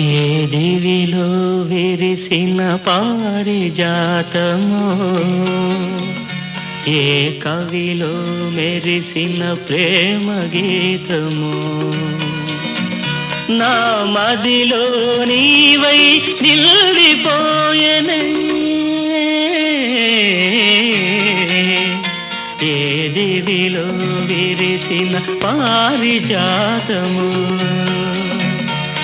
ఏదివిలో దివిలో విరిసిన పారిజాతమో ఏ కవిలో మెరిసిన ప్రేమ గీతము? నా మదిలో నీవై నిల్లిపోయనే ఏ దివిలో విరిసిన పారిజాతము?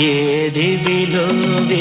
ఏది విలువి